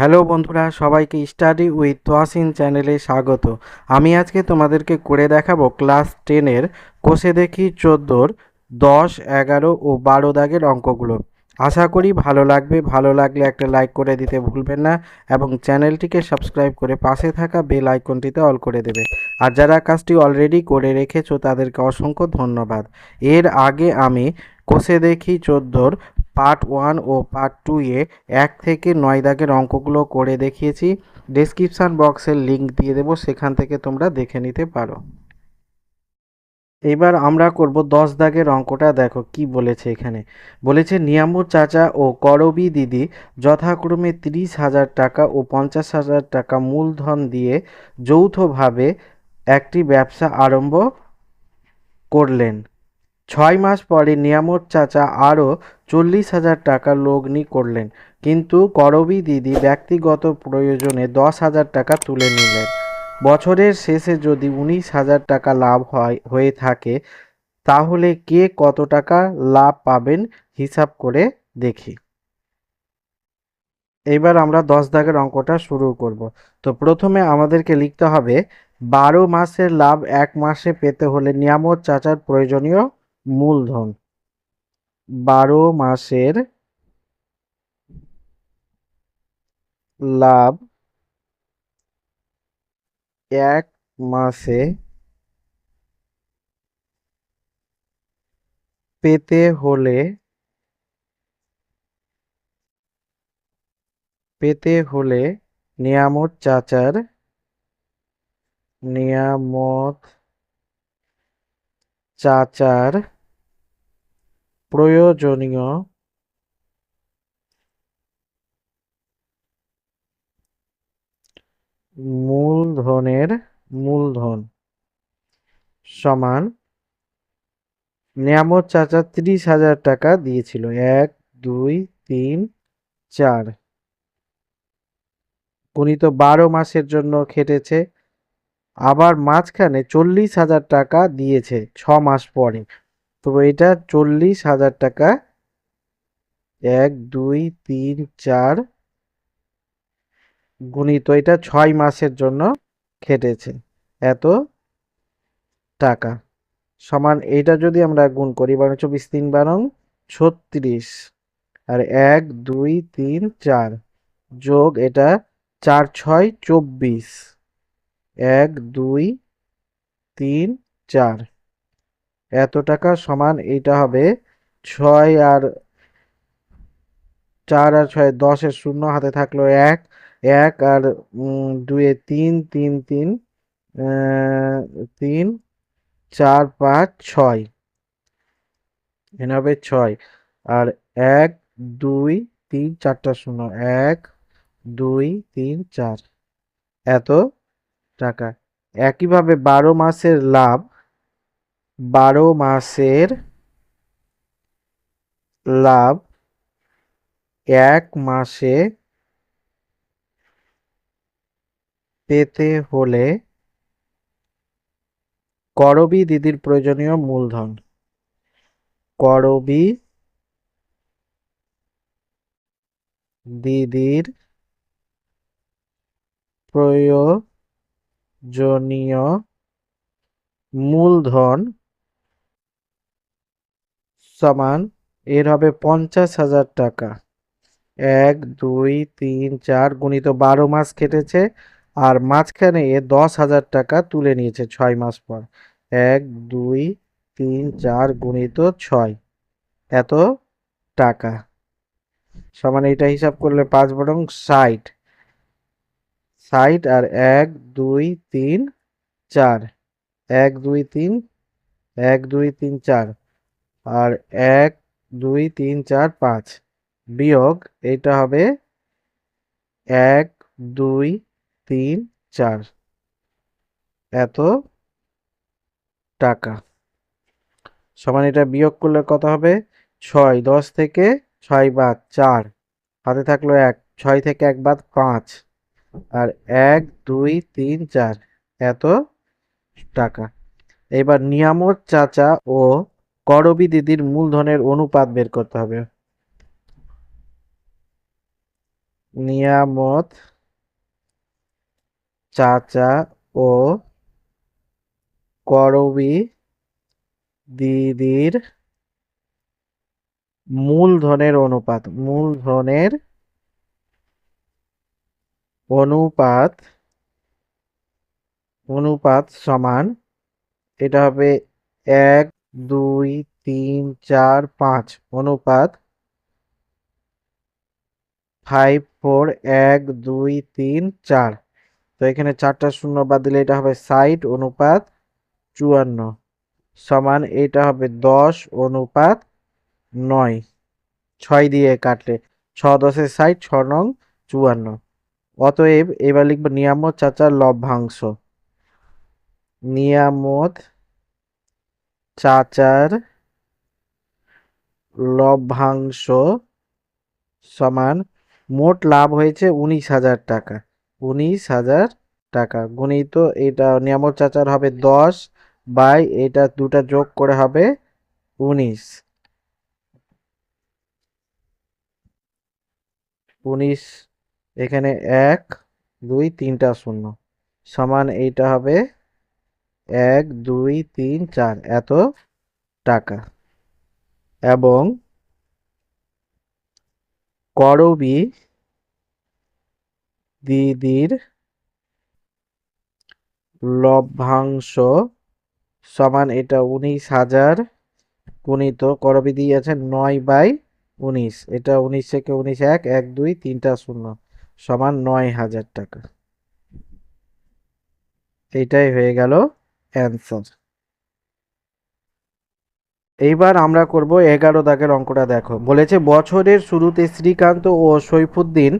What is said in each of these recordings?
Hello বন্ধুরা, সবাইকে study with Toyasin চ্যানেলে স্বাগত। আমি আজকে তোমাদেরকে করে দেখাবো ক্লাস টেনের কোষে দেখি চোদ্দোর দশ, এগারো ও বারো দাগের অঙ্কগুলো। আশা করি ভালো লাগবে। ভালো লাগলে একটা লাইক করে দিতে ভুলবেন না এবং চ্যানেলটিকে সাবস্ক্রাইব করে পাশে থাকা বেল আইকনটিতে অল করে দেবে। আর যারা কাজটি অলরেডি করে রেখেছো তাদেরকে অসংখ্য ধন্যবাদ। এর আগে আমি কোষে দেখি চোদ্দোর পার্ট ওয়ান ও পার্ট টু এ এক থেকে নয় দাগের অঙ্কগুলো করে দেখিয়েছি। ডেসক্রিপশান বক্সের লিঙ্ক দিয়ে দেবো, সেখান থেকে তোমরা দেখে নিতে পারো। এবার আমরা করব দশ দাগের অঙ্কটা। দেখো কি বলেছে এখানে। বলেছে নিয়ামুর চাচা ও করবি দিদি যথাক্রমে তিরিশ হাজার টাকা ও পঞ্চাশ হাজার টাকা মূলধন দিয়ে যৌথভাবে একটি ব্যবসা আরম্ভ করলেন। ছয় মাস পরে নিয়ামত চাচা আরও চল্লিশ হাজার টাকা লগ্নি করলেন। কিন্তু করবি দিদি ব্যক্তিগত প্রয়োজনে দশ হাজার টাকা তুলে নিলেন। বছরের শেষে যদি উনিশ হাজার টাকা লাভ হয়, হয়ে থাকে, তাহলে কে কত টাকা লাভ পাবেন হিসাব করে দেখি। এবার আমরা দশ দাগের অঙ্কটা শুরু করব। তো প্রথমে আমাদেরকে লিখতে হবে, বারো মাসের লাভ এক মাসে পেতে হলে নিয়ামত চাচার প্রয়োজনীয় মূলধন। বারো মাসের লাভ এক মাসে পেতে হলে পেতে হলে নিয়ামত চাচার নিয়ামত চাচার প্রয়োজনীয় মূলধনের মূলধন সমান নিয়ামত চাচা ত্রিশ হাজার টাকা দিয়েছিল। এক, দুই, তিন, চার। গুণিত বারো মাসের জন্য খেটেছে। আবার মাঝখানে চল্লিশ হাজার টাকা দিয়েছে ছ মাস পরে। তো এটা চল্লিশ হাজার টাকা। এক, দুই, তিন, চার গুণিত এটা ছয় মাসের জন্য খেটেছে। এত টাকা। সমান এইটা যদি আমরা গুণ করি বারো চব্বিশ তিন বারং ছত্রিশ। আর এক, দুই, তিন, চার যোগ এটা চার, ছয়, চব্বিশ। এক, দুই, তিন, চার। এত টাকা সমান এইটা হবে ছয় আর চার আর ছয়, দশের শূন্য হাতে থাকল এক। এক আর দুয়ে তিন তিন তিন তিন, চার, পাঁচ, ছয়। এখানে হবে ছয়। আর এক, দুই, তিন, চারটা শূন্য। এক, দুই, তিন, চার। এত টাকা। একইভাবে বারো মাসের লাভ, বারো মাসের লাভ এক মাসে পেতে হলে করবি দিদির প্রয়োজনীয় মূলধন। করবি দিদির প্রয়োজনীয় মূলধন সমান, এর হবে পঞ্চাশ হাজার টাকা। এক, দুই, তিন, চার গুণিত বারো মাস কেটেছে আর মাঝখানে এ দশ হাজার টাকা তুলে নিয়েছে ছয় মাস পর। এক, দুই, তিন, চার গুণিত ছয়, এত টাকা। সমান এটা হিসাব করলে পাঁচ বরং ষাট। ষাট আর এক, দুই, তিন, চার। এক, দুই, তিন, এক, দুই, তিন, চার। আর এক, দুই, তিন, চার, পাঁচ। বিয়োগ এটা হবে এক, দুই, তিন, চার। এত টাকা। সমান এটা বিয়োগ করলে কত হবে? ছয়, দশ থেকে ছয় বাদ চার। হাতে থাকল এক, ছয় থেকে এক বাদ পাঁচ। আর এক, দুই, তিন, চার। এত টাকা। এবার নিয়ামত চাচা ও করবি দিদির মূলধনের অনুপাত বের করতে হবে। নিয়ামত চাচা ও করবি দিদির মূলধনের অনুপাত। মূলধনের অনুপাত অনুপাত সমান, এটা হবে এক, দুই, তিন, চার, পাঁচ, অনুপাত ফাইভ ফোর এক, দুই, তিন, চার। তো এখানে চারটা শূন্য বাদ দিলে এটা হবে ষাট, অনুপাত চুয়ান্ন। সমান এটা হবে দশ, অনুপাত নয়। ছয় দিয়ে কাটলে, ছ দশে ষাট, ছ নং চুয়ান্ন। অতএব এবার লিখব নিয়ামত চাচার লভ্যাংশ। নিয়ামত চাচার লভ্যাংশ সমান মোট লাভ হয়েছে উনিশ হাজার টাকা। উনিশ হাজার টাকা। গুণিত এটা নিয়ামত চাচার হবে দশ বাই এটা দুটা যোগ করে হবে উনিশ। উনিশ এখানে এক, দুই, তিনটা শূন্য। সমান এইটা হবে এক, দুই, তিন, চার। এত টাকা। এবং করবি দিদির লভ্যাংশ সমান এটা উনিশ হাজার গুণিত করবি দিয়ে আছে নয় বাই উনিশ। এটা উনিশ থেকে উনিশ এক এক, দুই, তিনটা শূন্য। সমান নয় হাজার টাকা। এইটাই হয়ে গেল অ্যান্সার এইবার আমরা করব এগারো দাগের অঙ্কটা দেখো। বলেছে, বছরের শুরুতে শ্রীকান্ত ও সৈফুদ্দিন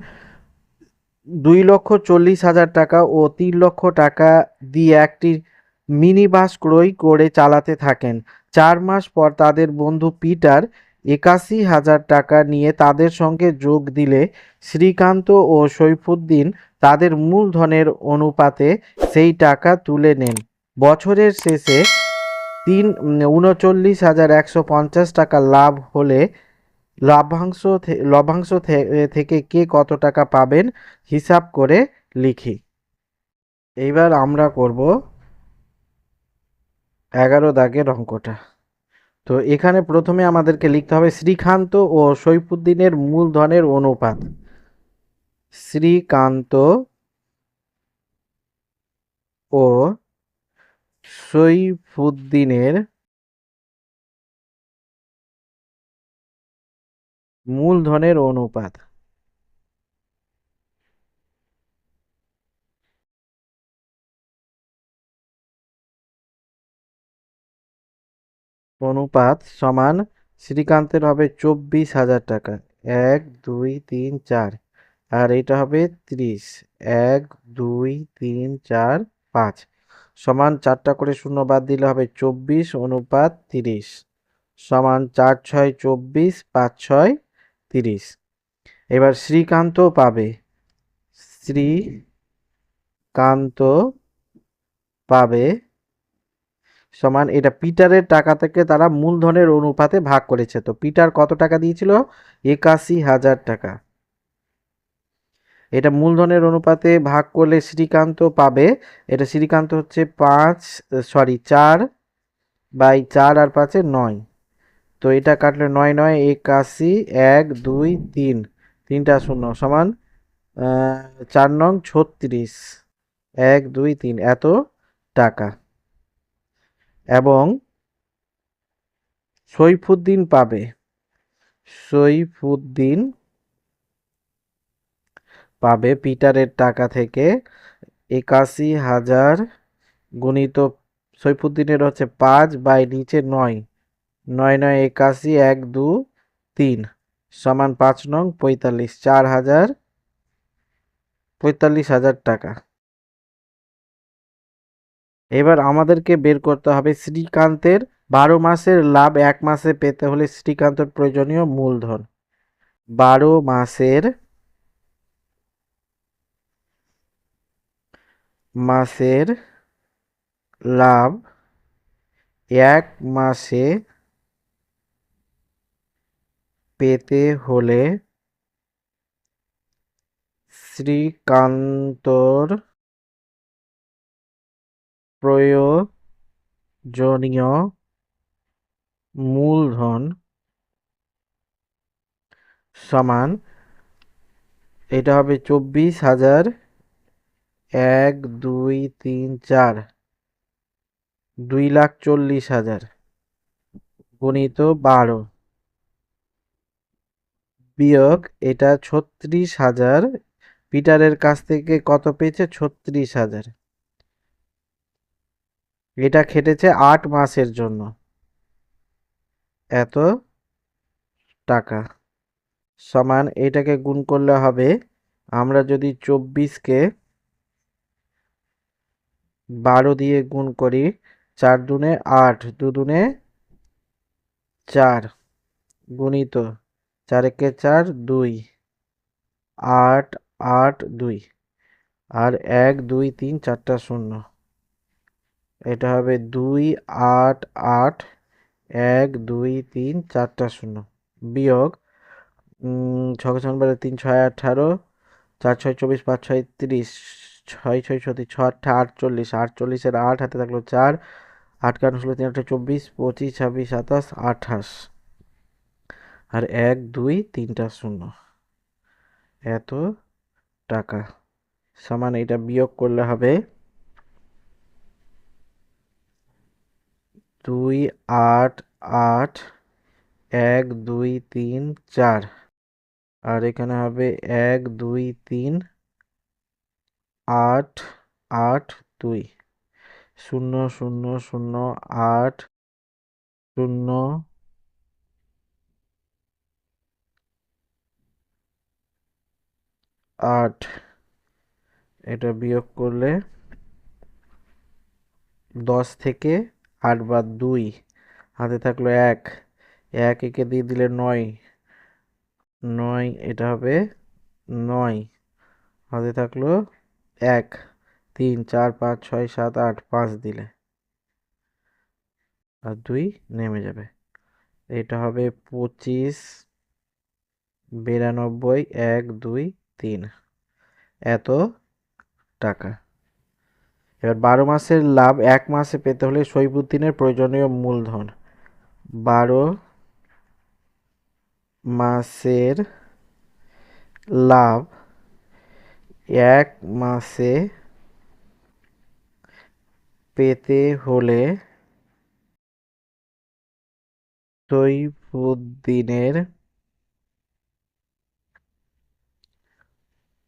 দুই লক্ষ চল্লিশ হাজার টাকা ও তিন লক্ষ টাকা দিয়ে একটি মিনি বাস ক্রয় করে চালাতে থাকেন। চার মাস পর তাদের বন্ধু পিটার একাশি হাজার টাকা নিয়ে তাদের সঙ্গে যোগ দিলে শ্রীকান্ত ও সৈফুদ্দিন তাদের মূলধনের অনুপাতে সেই টাকা তুলে নেন। বছরের শেষে তিন, উনচল্লিশ হাজার একশো পঞ্চাশ টাকা লাভ হলে লাভাংশ লভ্যাংশ থেকে কে কত টাকা পাবেন হিসাব করে লিখি। এইবার আমরা করব এগারো দাগের অঙ্কটা। তো এখানে প্রথমে আমাদেরকে লিখতে হবে শ্রীকান্ত ও সৈফুদ্দিনের মূলধনের অনুপাত। শ্রীকান্ত ও সৈফুদ্দিনের মূলধনের অনুপাত। অনুপাত সমান শ্রীকান্তের হবে চব্বিশ হাজার টাকা। এক, দুই, তিন, চার। আর এটা হবে ত্রিশ। এক, দুই, তিন, চার, পাঁচ। সমান চারটা করে শূন্য বাদ দিলে হবে চব্বিশ, অনুপাত তিরিশ। সমান চার, ছয়, চব্বিশ, পাঁচ, ছয়, তিরিশ। এবার শ্রীকান্ত পাবে। শ্রীকান্ত পাবে সমান এটা পিটারের টাকা থেকে তারা মূলধনের অনুপাতে ভাগ করেছে। তো পিটার কত টাকা দিয়েছিল? একাশি হাজার টাকা। এটা মূলধনের অনুপাতে ভাগ করলে শ্রীকান্ত পাবে। এটা শ্রীকান্ত হচ্ছে পাঁচ, সরি, চার বাই চার আর পাঁচে নয়। তো এটা কাটলে নয় নয়, একাশি, এক, দুই, তিন। তিনটা শূন্য সমান চার নং ছত্রিশ। এক, দুই, তিন। এত টাকা। এবং সৈফুদ্দিন পাবে। সৈফুদ্দিন পাবে পিটারের টাকা থেকে একাশি হাজার গুণিত, সৈফুদ্দিনের হচ্ছে পাঁচ বাই নিচে নয়। নয় নয় একাশি, এক, দু, তিন, সমান পাঁচ নং পঁয়তাল্লিশ, চার হাজার পঁয়তাল্লিশ হাজার টাকা। এবার আমাদেরকে বের করতে হবে শ্রীকান্তের বারো মাসের লাভ এক মাসে পেতে হলে শ্রীকান্তের প্রয়োজনীয় মূলধন। বারো মাসের মাসের লাভ এক মাসে পেতে হলে শ্রীকান্তর প্রয়োজনীয় মূলধন সমান, এটা হবে চব্বিশ হাজার এক, দুই, তিন, চার, দুই লাখ চল্লিশ হাজার গুণিত বারো। বিয়োগ এটা ছত্রিশ হাজার, পিটারের কাছ থেকে কত পেয়েছে? ছত্রিশ হাজার। এটা খেটেছে আট মাসের জন্য। এত টাকা। সমান এটাকে গুণ করলে হবে, আমরা যদি চব্বিশকে বারো দিয়ে গুণ করি, চার দুনে আট, দু দুনে চার গুণিত চার একে চার, দুই। আট আট, দুই। আর এক, দুই, তিন, চারটা শূন্য। এটা হবে দুই আট আট এক দুই তিন চারটা শূন্য। বিয়োগ ছয় ছয় বারে তিন ছয় আঠারো, চার ছয় চব্বিশ পাঁচ ছয় তিরিশ, ছয় ছয় ছত্রিশ ছ আটটা আটচল্লিশ আটচল্লিশের আট হাতে থাকল চার, আট কারণ ষোলো তিন আটটা চব্বিশ, পঁচিশ, ছাব্বিশ, সাতাশ, আঠাশ। আর এক, দুই, তিনটা শূন্য। এত টাকা। সমান এটা বিয়োগ করলে হবে দুই আট আট এক দুই তিন চার। আর এখানে হবে এক দুই তিন আট আট দুই। শূন্য শূন্য শূন্য আট শূন্য আট। এটা বিয়োগ করলে দশ থেকে আট বাদ দুই, হাতে থাকল এক এক একে দিয়ে দিলে নয় নয় এটা হবে নয়, হাতে থাকল এক, তিন, চার, পাঁচ, ছয়, সাত, আট, পাঁচ দিলে। আর দুই নেমে যাবে। এটা হবে পঁচিশ, বিরানব্বই, এক, দুই, তিন। এত টাকা। এবার বারো মাসের লাভ এক মাসে পেতে হলে সৈবুদ্দিনের প্রয়োজনীয় মূলধন। বারো মাসের লাভ এক মাসে পেতে হলে সৈফুদ্দিনের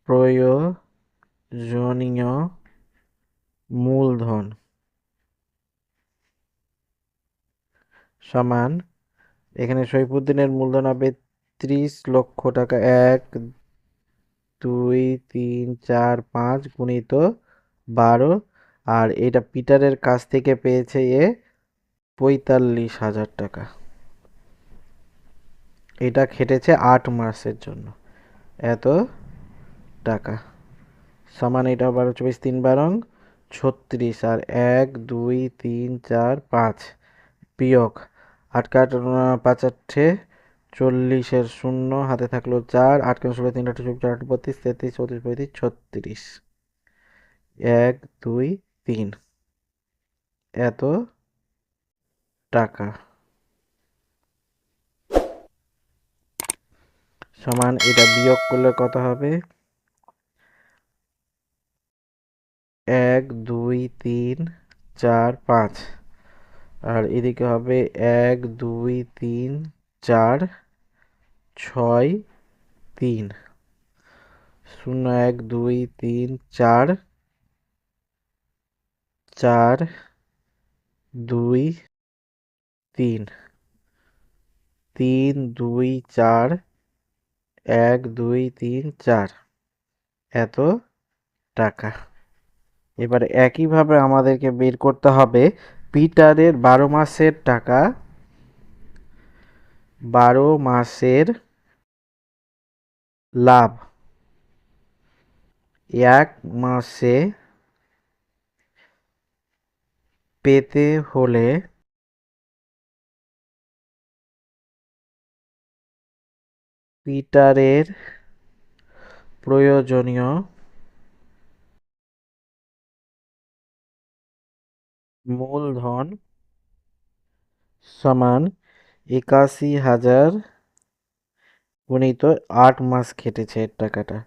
প্রয়োজনীয় মূলধন সমান, এখানে সৈফুদ্দিনের মূলধন হবে ত্রিশ লক্ষ টাকা, এক, দুই, তিন, চার, পাঁচ গুণিত বারো, আর এটা পিটারের কাছ থেকে পেয়েছে এ পঁয়তাল্লিশ হাজার টাকা। এটা খেটেছে আট মাসের জন্য। এত টাকা। সমান এটা বারো চব্বিশ তিন বারং ছত্রিশ আর এক, দুই, তিন, চার, পাঁচ বিয়োগ। আট কাট পাঁচ আটে চল্লিশের শূন্য, হাতে থাকল চার, আট কেন ষোলো, তিন আটে চব্বিশ আট বত্রিশ, তেত্রিশ, চৌত্রিশ, পঁয়ত্রিশ, ছত্রিশ। এক, দুই, তিন। এত টাকা। সমান এটা বিয়োগ করলে কত হবে? এক, দুই, তিন, চার, পাঁচ। আর এদিকে হবে এক, দুই, তিন, চার, ছয়, তিন। শূন্য, এক, দুই, তিন, চার চার, দুই, তিন। তিন, দুই, চার, এক, দুই, তিন, চার। এত টাকা। এবার একইভাবে আমাদেরকে বের করতে হবে পিটারের বারো মাসের টাকা। বারো মাসের লাভ। এক মাসে পেতে হলে পিটারের প্রয়োজনীয় মূলধন সমান একাশি হাজার গুণিত আট মাস খেটেছে এর টাকাটা।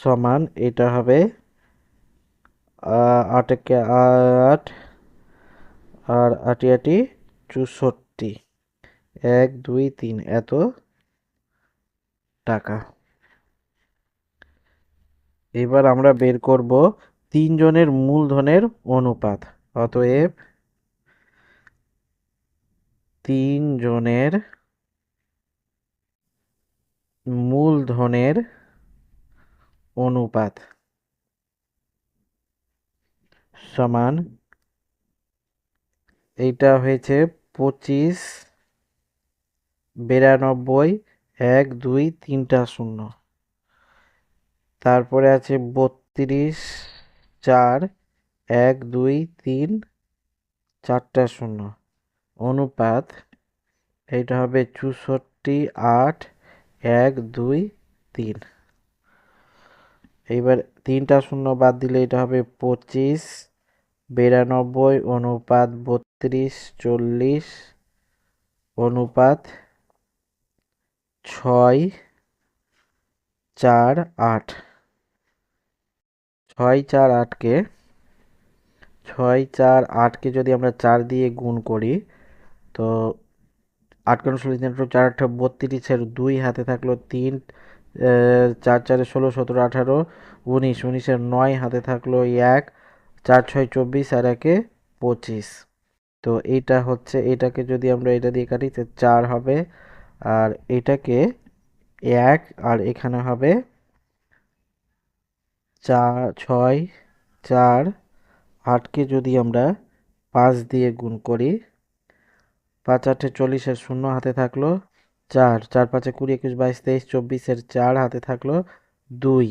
সমান এটা হবে আটকে আট, আর আটি আটি চৌষট্টি। এক, দুই, তিন, এত টাকা। এবার আমরা বের করব তিনজনের মূলধনের অনুপাত। অতএব তিনজনের মূলধনের অনুপাত সমান এইটা হয়েছে পঁচিশ, বিরানব্বই, এক, দুই, তিনটা শূন্য। তারপরে আছে বত্রিশ, চার এক, দুই, তিন, চারটা শূন্য। অনুপাত এইটা হবে চৌষট্টি, আট, এক, দুই, তিন। এইবার তিনটা শূন্য বাদ দিলে এটা হবে পঁচিশ, বিরানব্বই, অনুপাত বত্রিশ, চল্লিশ, অনুপাত ছয়, চার, আট। ছয়, চার, আটকে ছয়, চার, আটকে যদি আমরা চার দিয়ে গুণ করি, তো আট কারণ ষোলো তিন, আঠারো, চার, আঠারো বত্রিশের দুই হাতে থাকল তিন চার, চারে, ষোলো, সতেরো, আঠারো, উনিশ উনিশের নয় হাতে থাকল এক, চার, ছয়, চব্বিশ আর একে পঁচিশ। তো এইটা হচ্ছে, এটাকে যদি আমরা এটা দিয়ে কাটি, তো চার হবে, আর এটাকে এক, আর এখানে হবে চার, ছয়, চার আটকে যদি আমরা পাঁচ দিয়ে গুণ করি, পাঁচ আটে চল্লিশের শূন্য হাতে থাকল চার চার পাঁচে কুড়ি, একুশ, বাইশ, তেইশ, চব্বিশের চার হাতে থাকল দুই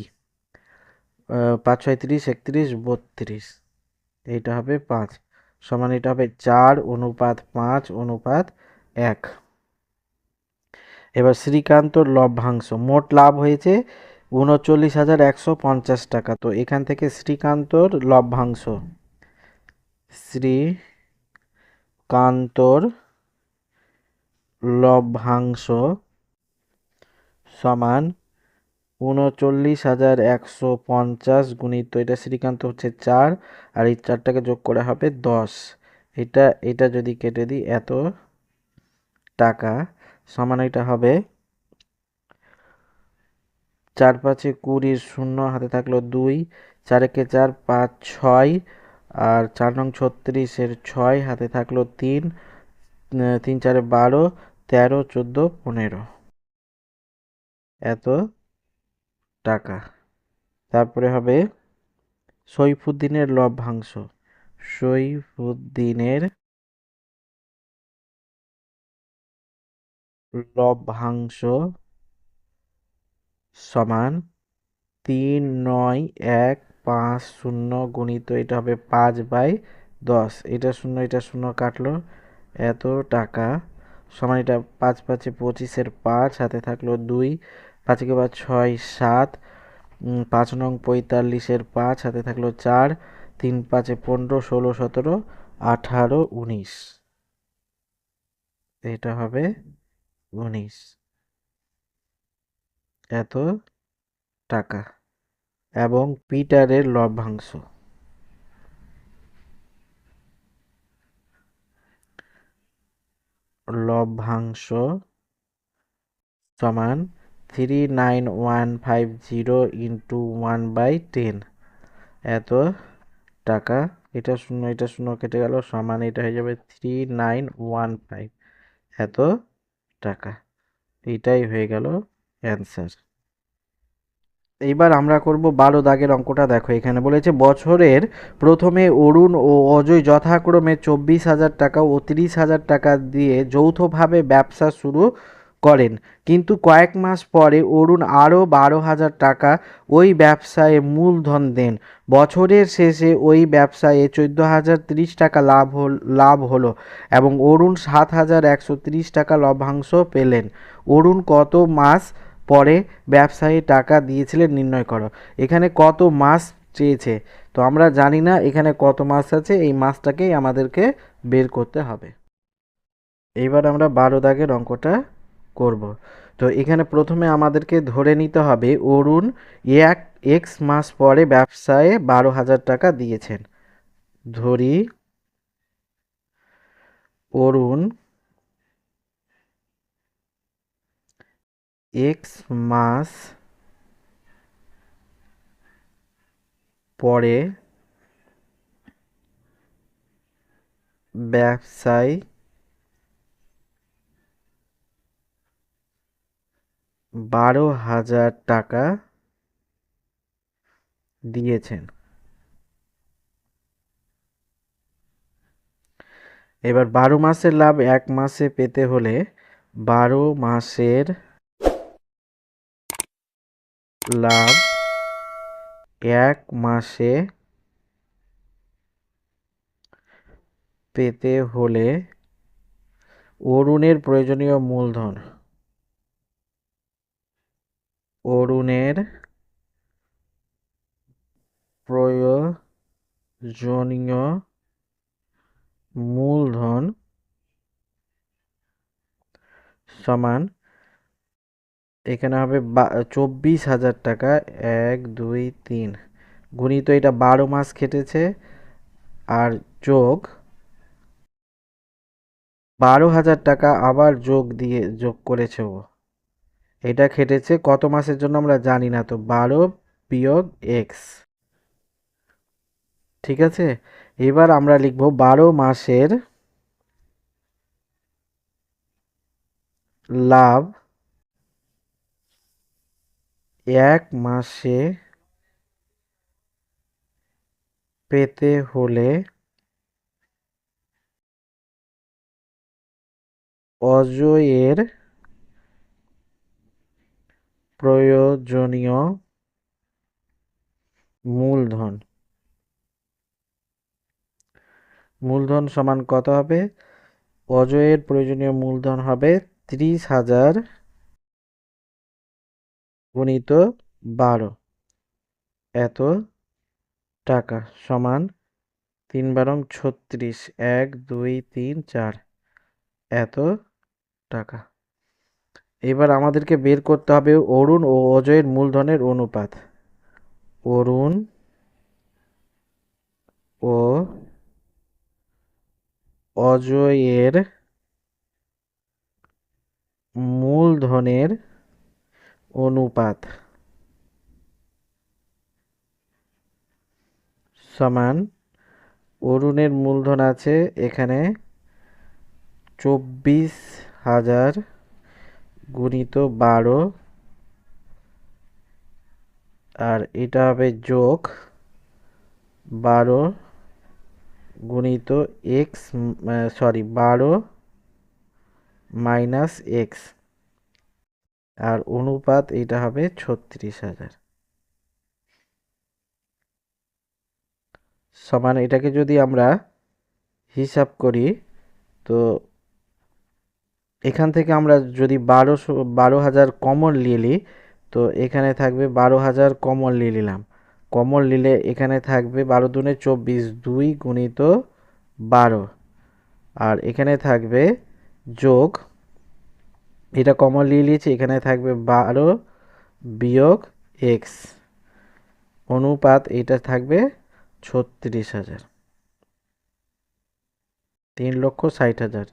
পাঁচ ছয়, তিরিশ, একত্রিশ, বত্রিশ, এইটা হবে পাঁচ, সমান এটা হবে চার, অনুপাত পাঁচ, অনুপাত এক। এবার শ্রীকান্তর লভ্যাংশ, মোট লাভ হয়েছে উনচল্লিশ হাজার একশো পঞ্চাশ টাকা, তো এখান থেকে শ্রীকান্তর লভ্যাংশ শ্রীকান্তর লভ্যাংশ সমান উনচল্লিশ হাজার একশো পঞ্চাশ গুণিত, এটা শ্রীকান্ত হচ্ছে চার, আর এই চারটাকে যোগ করা হবে দশ। এটা এটা যদি কেটে দিই, এত টাকা সমান এটা হবে চার পাঁচে কুড়ির শূন্য হাতে থাকল দুই চার একে চার পাঁচ ছয় আর চার নং ছত্রিশের ছয় হাতে থাকল তিন তিন চারে বারো, তেরো, চোদ্দ, পনেরো। এত টাকা। তারপরে হবে সৈফুদ্দিনের লভ্যাংশ। সৈফুদ্দিনের লভ্যাংশ সমান তিন নয় এক পাঁচ শূন্য গুণিত এটা হবে পাঁচ বাই দশ। এটা শূন্য এটা শূন্য কাটলো। এত টাকা। সমান এটা পাঁচ পাঁচে পঁচিশের পাঁচ, হাতে থাকল দুই। পাঁচে কে পাঁচ ছয়, সাত। পাঁচ নং পঁয়তাল্লিশের পাঁচ, হাতে থাকল চার। তিন পাঁচে পনেরো, ষোলো, সতেরো, আঠারো, উনিশ। এটা হবে উনিশ। এত টাকা। এবং পিটারের লভ্যাংশ। লভ্যাংশ সমান three nine one five zero into one by ten এত টাকা, এটা শূন্য এটা শূন্য কেটে গেল, সমান এটা হয়ে যাবে থ্রি নাইন ওয়ান ফাইভ এত টাকা, এটাই হয়ে গেল অ্যান্সার এইবার আমরা করব বারো দাগের অঙ্কটা। দেখো, এখানে বলেছে বছরের প্রথমে অরুণ ও অজয় যথাক্রমে চব্বিশ হাজার টাকা ও তিরিশ হাজার টাকা দিয়ে যৌথভাবে ব্যবসা শুরু করেন। কিন্তু কয়েক মাস পরে অরুণ আরও বারো হাজার টাকা ওই ব্যবসায় মূলধন দেন। বছরের শেষে ওই ব্যবসায়ে চোদ্দ হাজার তিরিশ টাকা লাভ লাভ হলো এবং অরুণ সাত হাজার একশো তিরিশ টাকা লভ্যাংশ পেলেন। অরুণ কত মাস পরে ব্যবসায়ী টাকা দিয়েছিলেন, নির্ণয় করো। এখানে কত মাস চেয়েছে? তো আমরা জানি না এখানে কত মাস আছে, এই মাসটাকেই আমাদেরকে বের করতে হবে। এইবার আমরা বারো দাগের অঙ্কটা করব। তো এখানে প্রথমে আমাদেরকে ধরে নিতে হবে, অরুণ এক এক্স মাস পরে ব্যবসায় বারো হাজার টাকা দিয়েছেন। ধরি, অরুণ এক্স মাস পরে ব্যবসায় বারো হাজার টাকা দিয়েছেন। এবার বারো মাসের লাভ এক মাসে পেতে হলে বারো মাসের লাভ এক মাসে পেতে হলে অরুণের প্রয়োজনীয় মূলধন। অরুণের প্রয়োজনীয় মূলধন সমান এখানে হবে চব্বিশ হাজার টাকা, এক, দুই, তিন। গুণিত এটা বারো মাস খেটেছে, আর যোগ বারো হাজার টাকা আবার যোগ দিয়ে যোগ করেছে ও। এটা খেটেছে কত মাসের জন্য আমরা জানি না তো, বারো বিয়োগ এক্স। ঠিক আছে? এবার আমরা লিখব বারো মাসের লাভ এক মাসে পেতে হলে অজয়ের প্রয়োজনীয় মূলধন। মূলধন সমান কত হবে? অজয়ের প্রয়োজনীয় মূলধন হবে ত্রিশ হাজার গুণিত বারো। এত টাকা সমান তিন বারং ছত্রিশ, এক, দুই, তিন, চার। এত টাকা। এবার আমাদেরকে বের করতে হবে অরুণ ও অজয়ের মূলধনের অনুপাত। অরুণ ও অজয়ের মূলধনের অনুপাত সমান অরুণের মূলধন আছে এখানে চব্বিশ হাজার গুণিত বারো, আর এটা হবে যোগ বারো গুণিত এক্স সরি বারো মাইনাস এক্স। আর অনুপাত এটা হবে ছত্রিশ হাজার। সমান এটাকে যদি আমরা হিসাব করি, তো এখান থেকে আমরা যদি বারোশো, বারো হাজার নিয়ে নিই, তো এখানে থাকবে বারো হাজার নিয়ে নিলাম। কমন নিলে এখানে থাকবে বারো দুনে চব্বিশ, দুই গুণিত বারো। আর এখানে থাকবে যোগ এটা কমন নিয়ে নিয়েছি, এখানে থাকবে বারো বিয়োগ এক্স অনুপাত এটা থাকবে ছত্রিশ হাজার। তিন লক্ষ ষাট হাজার।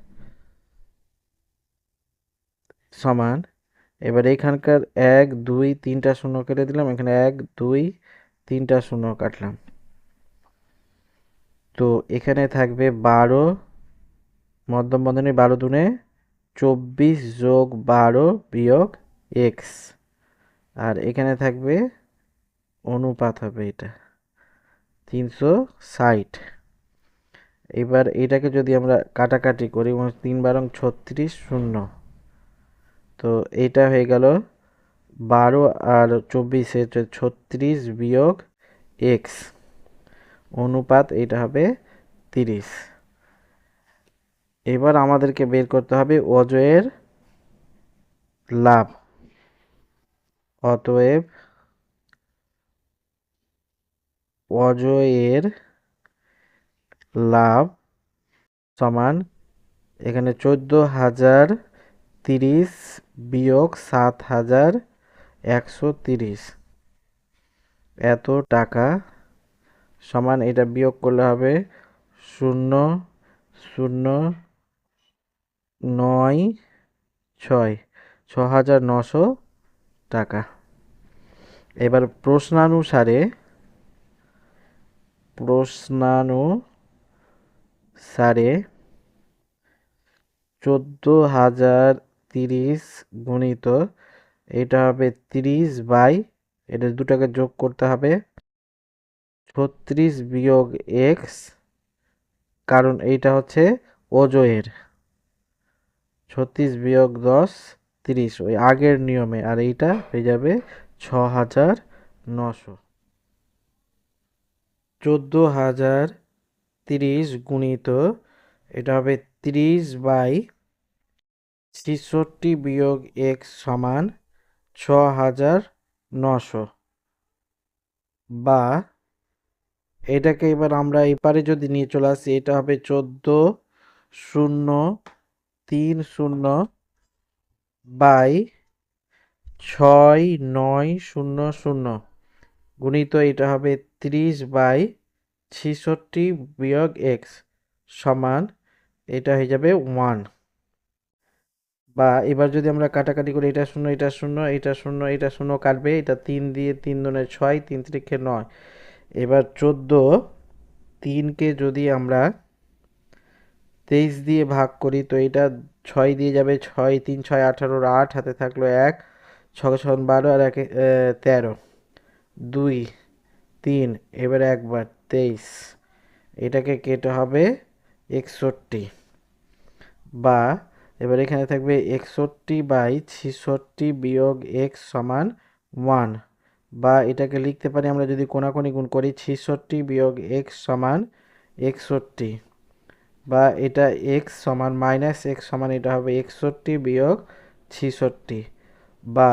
সমান, এবার এইখানকার এক, দুই, তিনটা শূন্য কেটে দিলাম, এখানে এক, দুই, তিনটা শূন্য কাটলাম। তো এখানে থাকবে বারো, মধ্যম বন্ধনী বারো দুনে চব্বিশ যোগ বারো বিয়োগ এক্স আর এখানে থাকবে অনুপাত হবে এটা, তিনশো ষাট। এবার এটাকে যদি আমরা কাটাকাটি করি তিন বারং ছত্রিশ শূন্য। তো এটা হয়ে গেল বারো আর চব্বিশে ছত্রিশ বিয়োগ এক্স অনুপাত এটা হবে তিরিশ। এবার আমাদেরকে বের করতে হবে অজয়ের লাভ। অতএব অজয়ের লাভ সমান এখানে চোদ্দ হাজার তিরিশ বিয়োগ সাত হাজার একশো তিরিশ। এত টাকা সমান এটা বিয়োগ করলে হবে শূন্য শূন্য নয়, ছয় ছ হাজার নশো টাকা। এবার প্রশ্নানুসারে প্রশ্নানুসারে চোদ্দ হাজার তিরিশ গুণিত, এটা হবে তিরিশ বাই, এটা দুটাকে যোগ করতে হবে, ছত্রিশ বিয়োগ এক্স, কারণ এইটা হচ্ছে অজয়ের ছত্রিশ বিয়োগ দশ, তিরিশ। ওই আগের নিয়মে, আর এইটা হয়ে যাবে ছ হাজার নশো। চোদ্দ হাজার তিরিশ গুণিত, এটা হবে তিরিশ বাই ছেষট্টি বিয়োগ এক্স সমান ছ হাজার নশো। বা এটাকে এবার আমরা এপারে যদি নিয়ে চলে আসি, এটা হবে চোদ্দ শূন্য তিন শূন্য বাই ছয় নয় শূন্য শূন্য। গুণিত এটা হবে তিরিশ বাই ছেষট্টি বিয়োগ এক্স সমান এটা হয়ে যাবে ওয়ান বা এবার যদি আমরা কাটাকাটি করি, এটা শূন্য এটা শূন্য এটা শূন্য এটা শূন্য কাটবে, এটা তিন দিয়ে তিন দুনে ছয়, তিন তিরিখে নয়। এবার চোদ্দ, তিনকে যদি আমরা তেইশ দিয়ে ভাগ করি, তো এটা ছয় দিয়ে যাবে ছয়, তিন, ছয়, আঠারোর আট, হাতে থাকল এক ছয় ছয় বারো আর এক তেরো। দুই, তিন, এবার একবার তেইশ। এটাকে কেটে হবে একষট্টি। বা, এবার এখানে থাকবে একষট্টি বাই ছেষট্টি বিয়োগ এক্স সমান ওয়ান। বা, এটাকে লিখতে পারি আমরা যদি কোনাকুনি গুণ করি ছিষট্টি বিয়োগ এক্স সমান একষট্টি। বা এটা এক্স সমান মাইনাস এক্স সমান এটা হবে একষট্টি বিয়োগ ছেষট্টি বা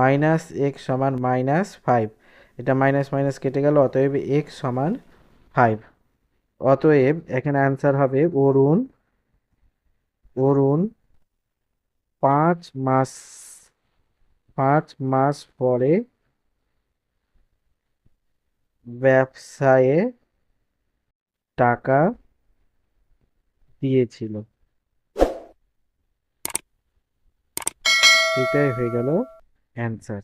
মাইনাস এক্স সমান মাইনাস ফাইভ এটা মাইনাস মাইনাস কেটে গেল, অতএব এক্স সমান ফাইভ অতএব এখানে অ্যান্সার হবে অরুণ অরুণ পাঁচ মাস পাঁচ মাস পরে ব্যবসায়ে টাকা দিয়েছিল। এটাই হয়ে গেল অ্যান্সার